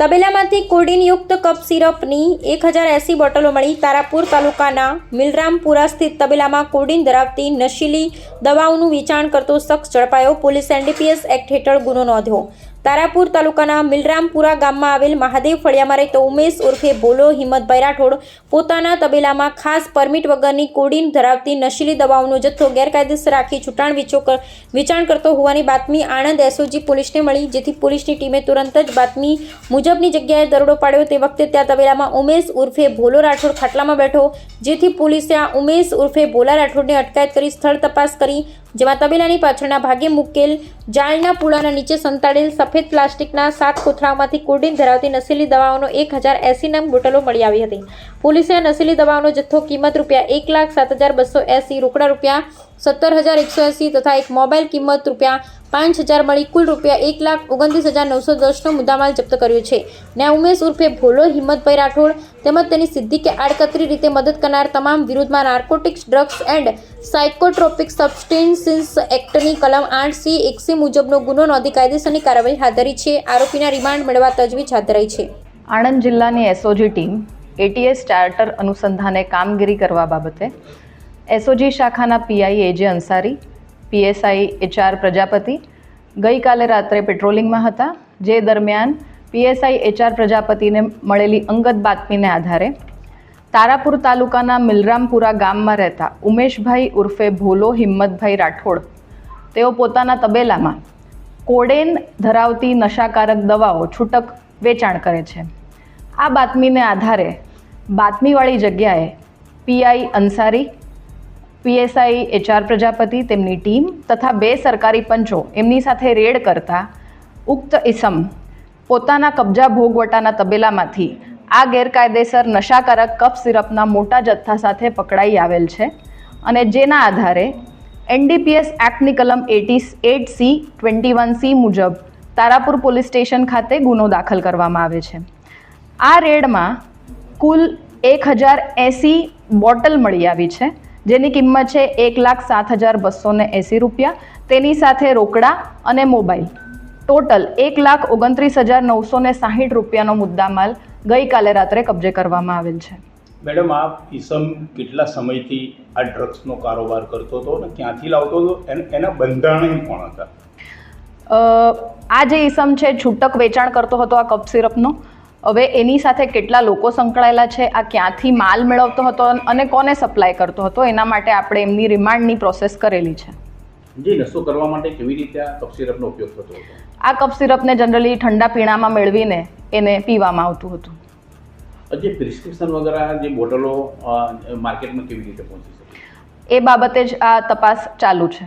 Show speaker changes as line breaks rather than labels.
તબેલામાંથી કોડીનયુક્ત cup સિરપની એક હજાર એંસી બોટલો મળી તારાપુર તાલુકાના મિલરામપુરા સ્થિત તબેલામાં કોડીન ધરાવતી નશીલી દવાઓનું વેચાણ કરતો શખ્સ ઝડપાયો. પોલીસ એનડીપીએસ એક્ટ હેઠળ ગુનો નોંધ્યો. તારાપુર તાલુકાના મિલરામપુરા ગામમાં આવેલ મહાદેવ ફળિયામાં રહેતો ઉમેશ ઉર્ફે ભોલો હિંમતભાઈ રાઠોડ પોતાના તબેલામાં ખાસ પરમિટ વગરની કોડીન ધરાવતી નશીલી દવાઓનો જથ્થો ગેરકાયદેસર રાખી છૂટાણ વેચો વેચાણ કરતો હોવાની બાતમી આણંદ એસઓજી પોલીસને મળી, જેથી પોલીસની ટીમે તુરંત જ બાતમી મુજબની જગ્યાએ દરોડો પાડ્યો. તે વખતે ત્યાં તબેલામાં ઉમેશ ઉર્ફે ભોલો રાઠોડ ખાટલામાં બેઠો, જેથી પોલીસે આ ઉમેશ ઉર્ફે ભોલા રાઠોડની અટકાયત કરી સ્થળ તપાસ કરી જેમાં તબેલાની પાછળના ભાગે મૂકેલ જાળના પૂળાના નીચે સંતાડેલ સફેદ પ્લાસ્ટિકના સાત કોથળામાંથી કોડીન ધરાવતી નશીલી દવાઓનો એક હજાર એસી નંગ બોટલો મળી આવી હતી. પોલીસે આ નશીલી દવાઓનો જથ્થો કિંમત રૂપિયા એક લાખ સાત હજાર બસો એંસી રોકડા રૂપિયા સત્તર હજાર એકસો એસી તથા એક મોબાઈલ કિંમત રૂપિયા પાંચ હજાર મળી કુલ રૂપિયા એક લાખ ઓગણત્રીસ હજાર નવસો દસનો મુદ્દામાલ જપ્ત કર્યો છે. ને ઉમેશ ઉર્ફે ભોલો, હિંમતભાઈ રાઠોડ તેમજ તેની સિદ્ધિ કે આડકતરી રીતે મદદ કરનાર તમામ વિરુદ્ધમાં narcotics drugs and psychotropic substances એક્ટની કલમ આઠ સી એકસી મુજબનો ગુનો નોંધી કાયદેસરની કાર્યવાહી હાથ ધરી છે. આરોપીના રિમાન્ડ મેળવવા તજવીજ હાથ ધરાઈ છે.
આણંદ જિલ્લાની એસઓજી ટીમ એટીએસ ચાર્ટર અનુસંધાને કામગીરી કરવા બાબતે એસઓજી શાખાના PI AJ Ansari PSI HR Prajapati ગઈકાલે રાત્રે પેટ્રોલિંગમાં હતા. જે દરમિયાન પીએસઆઈ એચઆર પ્રજાપતિને મળેલી અંગત બાતમીને આધારે તારાપુર તાલુકાના મિલરામપુરા ગામમાં રહેતા ઉમેશભાઈ ઉર્ફે ભોલો હિંમતભાઈ રાઠોડ, તેઓ પોતાના તબેલામાં કોડેન ધરાવતી નશાકારક દવાઓ છૂટક વેચાણ કરે છે. આ બાતમીને આધારે બાતમીવાળી જગ્યાએ P I Ansari P S I, H R Prajapati, તેમની ટીમ તથા બે સરકારી પંચો એમની સાથે રેડ કરતા ઉક્ત ઇસમ પોતાના કબજા ભોગવટાના તબેલામાંથી આ ગેરકાયદેસર નશાકારક કફ સિરપના મોટા જથ્થા સાથે પકડાઈ આવેલ છે અને જેના આધારે એનડીપીએસ એક્ટની કલમ eighty eight C twenty one C મુજબ તારાપુર પોલીસ સ્ટેશન ખાતે ગુનો દાખલ કરવામાં આવે છે. આ રેડમાં કુલ એક હજાર એંસી બોટલ મળી આવી છે જેની કિંમત છે એક લાખ સાત હજાર બસો ને એંસી રૂપિયા. તેની સાથે રોકડા અને મોબાઈલ. ટોટલ એક લાખ ઓગણત્રીસ હજાર નવસો ને સાહીઠ રૂપિયાનો મુદ્દામાલ ગઈકાલે રાત્રે કબજે કરવામાં આવેલ છે.
મેડમ આ ઈસમ કેટલા સમયથી આ ડ્રગ્સનો કારોબાર કરતો હતો અને ક્યાંથી લાવતો હતો? એના બંધારણ કોણ હતા?
આ જે ઈસમ છે છૂટક વેચાણ કરતો હતો આ કપ સિરપનો. હવે એની સાથે કેટલા લોકો સંકળાયેલા છે? આ ક્યાંથી માલ મેળવતો હતો અને કોને સપ્લાય કરતો હતો? એના માટે આપણે એમની રિમાન્ડની પ્રોસેસ કરેલી છે.
જી નશો કરવા માટે કેવી રીતે આ કફ સિરપનો ઉપયોગ થતો હતો?
આ કપ સિરપને જનરલી ઠંડા પીણામાં મેળવીને એને પીવામાં આવતું હતું.
જે પ્રિસ્ક્રિપ્શન વગેરે જે બોટલો માર્કેટમાં કેવી રીતે પહોંચી શકે?
એ બાબતે જ આ તપાસ ચાલુ છે.